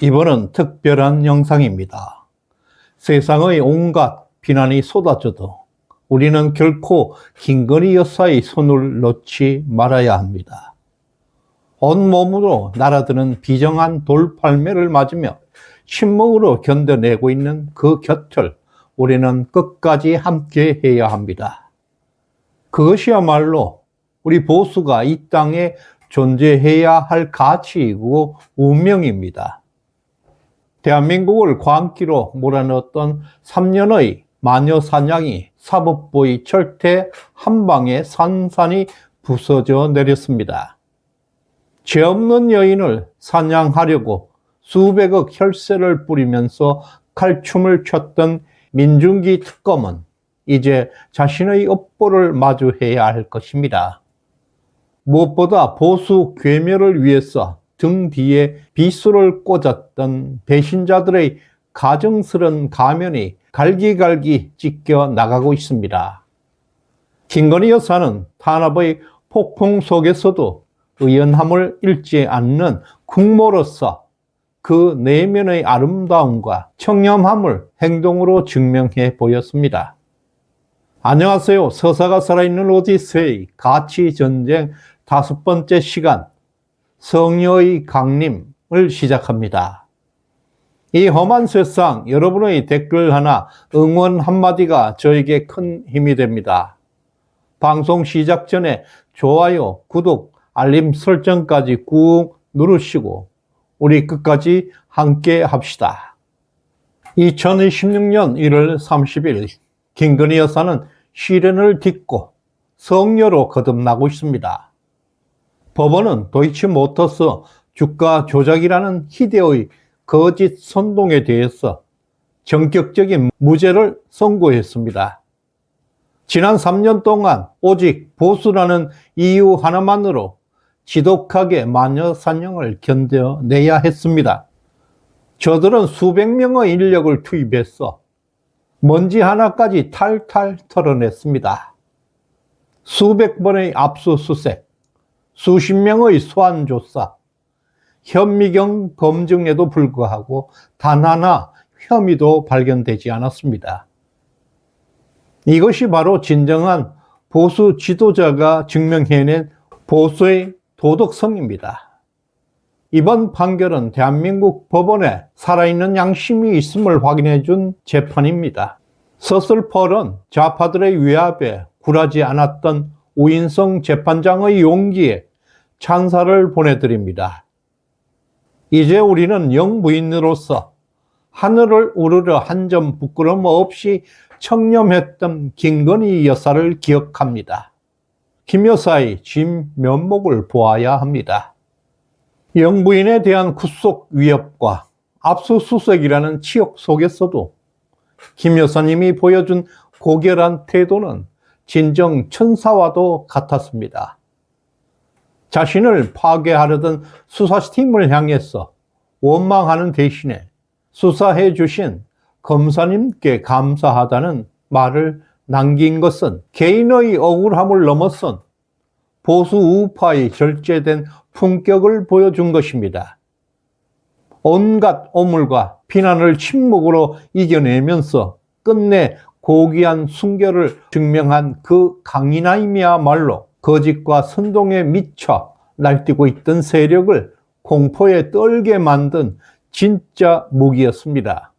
이번은 특별한 영상입니다. 세상의 온갖 비난이 쏟아져도 우리는 결코 김건희 여사의 손을 놓지 말아야 합니다. 온몸으로 날아드는 비정한 돌팔매를 맞으며 침묵으로 견뎌내고 있는 그 곁을 우리는 끝까지 함께 해야 합니다. 그것이야말로 우리 보수가 이 땅에 존재해야 할 가치이고 운명입니다. 대한민국을 광기로 몰아넣었던 3년의 마녀 사냥이 사법부의 철퇴 한 방에 산산이 부서져 내렸습니다. 죄 없는 여인을 사냥하려고 수백억 혈세를 뿌리면서 칼춤을 췄던 민중기 특검은 이제 자신의 업보를 마주해야 할 것입니다. 무엇보다 보수 괴멸을 위해서 등 뒤에 비수를 꽂았던 배신자들의 가정스런 가면이 갈기갈기 찢겨 나가고 있습니다. 김건희 여사는 탄압의 폭풍 속에서도 의연함을 잃지 않는 국모로서 그 내면의 아름다움과 청렴함을 행동으로 증명해 보였습니다. 안녕하세요. 서사가 살아있는 오디세이 가치전쟁 다섯 번째 시간 성녀의 강림을 시작합니다. 이 험한 세상 여러분의 댓글 하나 응원 한마디가 저에게 큰 힘이 됩니다. 방송 시작 전에 좋아요, 구독, 알림 설정까지 꾹 누르시고 우리 끝까지 함께 합시다. 2026년 1월 30일 김건희 여사는 시련을 딛고 성녀로 거듭나고 있습니다. 법원은 도이치모터스 주가 조작이라는 희대의 거짓 선동에 대해서 전격적인 무죄를 선고했습니다. 지난 3년 동안 오직 보수라는 이유 하나만으로 지독하게 마녀 사냥을 견뎌내야 했습니다. 저들은 수백 명의 인력을 투입해서 먼지 하나까지 탈탈 털어냈습니다. 수백 번의 압수수색, 수십 명의 소환조사, 현미경 검증에도 불구하고 단 하나 혐의도 발견되지 않았습니다. 이것이 바로 진정한 보수 지도자가 증명해낸 보수의 도덕성입니다. 이번 판결은 대한민국 법원에 살아있는 양심이 있음을 확인해 준 재판입니다. 서슬펄은 좌파들의 위압에 굴하지 않았던 우인성 재판장의 용기에 찬사를 보내드립니다. 이제 우리는 영부인으로서 하늘을 우르르 한점 부끄럼 없이 청렴했던 김건희 여사를 기억합니다. 김 여사의 진 면목을 보아야 합니다. 영부인에 대한 구속 위협과 압수수색이라는 치욕 속에서도 김 여사님이 보여준 고결한 태도는 진정 천사와도 같았습니다. 자신을 파괴하려던 수사팀을 향해서 원망하는 대신에 수사해 주신 검사님께 감사하다는 말을 남긴 것은 개인의 억울함을 넘어선 보수 우파의 절제된 품격을 보여준 것입니다. 온갖 오물과 비난을 침묵으로 이겨내면서 끝내 고귀한 순결을 증명한 그 강인함이야말로 거짓과 선동에 미쳐 날뛰고 있던 세력을 공포에 떨게 만든 진짜 무기였습니다.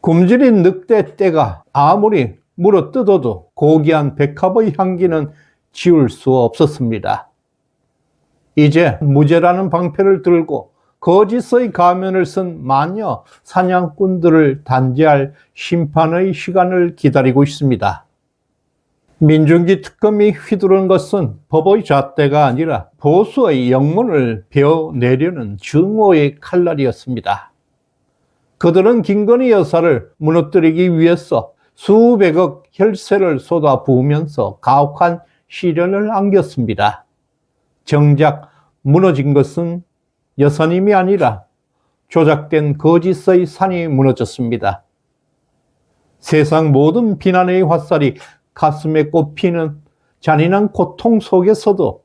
굶주린 늑대 떼가 아무리 물어 뜯어도 고귀한 백합의 향기는 지울 수 없었습니다. 이제 무죄라는 방패를 들고 거짓의 가면을 쓴 마녀 사냥꾼들을 단죄할 심판의 시간을 기다리고 있습니다. 민중기 특검이 휘두른 것은 법의 잣대가 아니라 보수의 영문을 베어내려는 증오의 칼날이었습니다. 그들은 김건희 여사를 무너뜨리기 위해서 수백억 혈세를 쏟아 부으면서 가혹한 시련을 안겼습니다. 정작 무너진 것은 여사님이 아니라 조작된 거짓의 산이 무너졌습니다. 세상 모든 비난의 화살이 가슴에 꼽히는 잔인한 고통 속에서도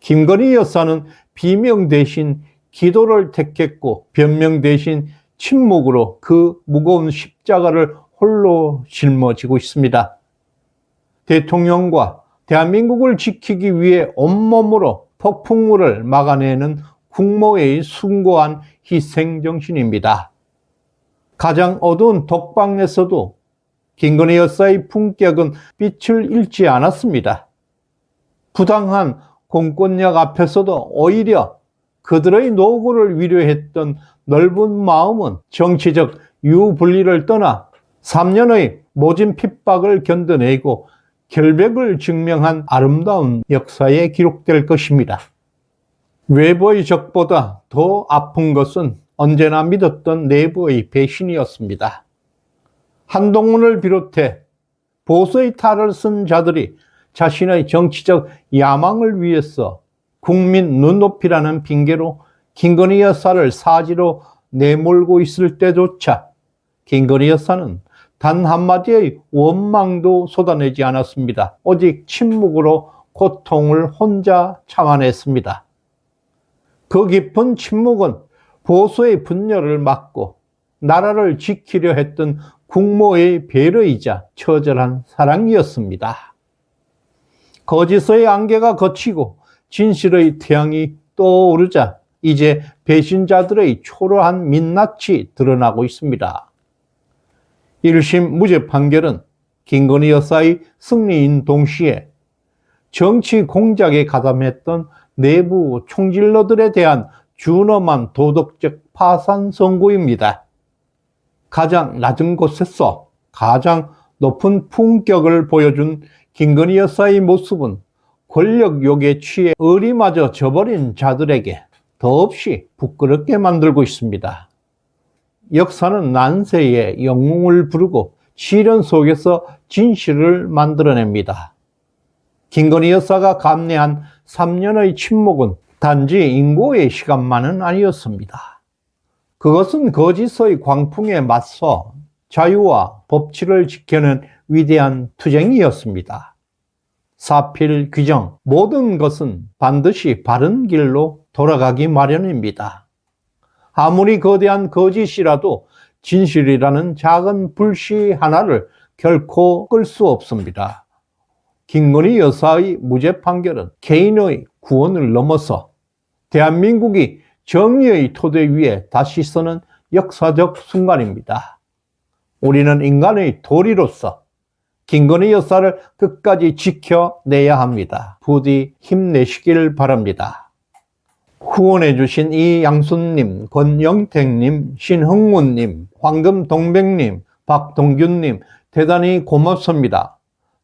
김건희 여사는 비명 대신 기도를 택했고 변명 대신 침묵으로 그 무거운 십자가를 홀로 짊어지고 있습니다. 대통령과 대한민국을 지키기 위해 온몸으로 폭풍우를 막아내는 국모의 숭고한 희생정신입니다. 가장 어두운 독방에서도 김건희 여사의 품격은 빛을 잃지 않았습니다. 부당한 공권력 앞에서도 오히려 그들의 노고를 위로했던 넓은 마음은 정치적 유분리를 떠나 3년의 모진 핍박을 견뎌내고 결백을 증명한 아름다운 역사에 기록될 것입니다. 외부의 적보다 더 아픈 것은 언제나 믿었던 내부의 배신이었습니다. 한동훈을 비롯해 보수의 탈을 쓴 자들이 자신의 정치적 야망을 위해서 국민 눈높이라는 핑계로 김건희 여사를 사지로 내몰고 있을 때조차 김건희 여사는 단 한마디의 원망도 쏟아내지 않았습니다. 오직 침묵으로 고통을 혼자 참아냈습니다. 그 깊은 침묵은 보수의 분열을 막고 나라를 지키려 했던 국모의 배려이자 처절한 사랑이었습니다. 거짓의 안개가 걷히고 진실의 태양이 떠오르자 이제 배신자들의 초라한 민낯이 드러나고 있습니다. 1심 무죄 판결은 김건희 여사의 승리인 동시에 정치 공작에 가담했던 내부 총질러들에 대한 준엄한 도덕적 파산 선고입니다. 가장 낮은 곳에서 가장 높은 품격을 보여준 김건희 여사의 모습은 권력욕에 취해 의리마저 저버린 자들에게 더없이 부끄럽게 만들고 있습니다. 역사는 난세의 영웅을 부르고 시련 속에서 진실을 만들어냅니다. 김건희 여사가 감내한 3년의 침묵은 단지 인고의 시간만은 아니었습니다. 그것은 거짓의 광풍에 맞서 자유와 법치를 지켜낸 위대한 투쟁이었습니다. 사필 규정, 모든 것은 반드시 바른 길로 돌아가기 마련입니다. 아무리 거대한 거짓이라도 진실이라는 작은 불씨 하나를 결코 끌 수 없습니다. 김건희 여사의 무죄 판결은 개인의 구원을 넘어서 대한민국이 정의의 토대 위에 다시 서는 역사적 순간입니다. 우리는 인간의 도리로서 김건희 여사를 끝까지 지켜내야 합니다. 부디 힘내시길 바랍니다. 후원해주신 이양순님, 권영택님, 신흥문님, 황금동백님, 박동균님, 대단히 고맙습니다.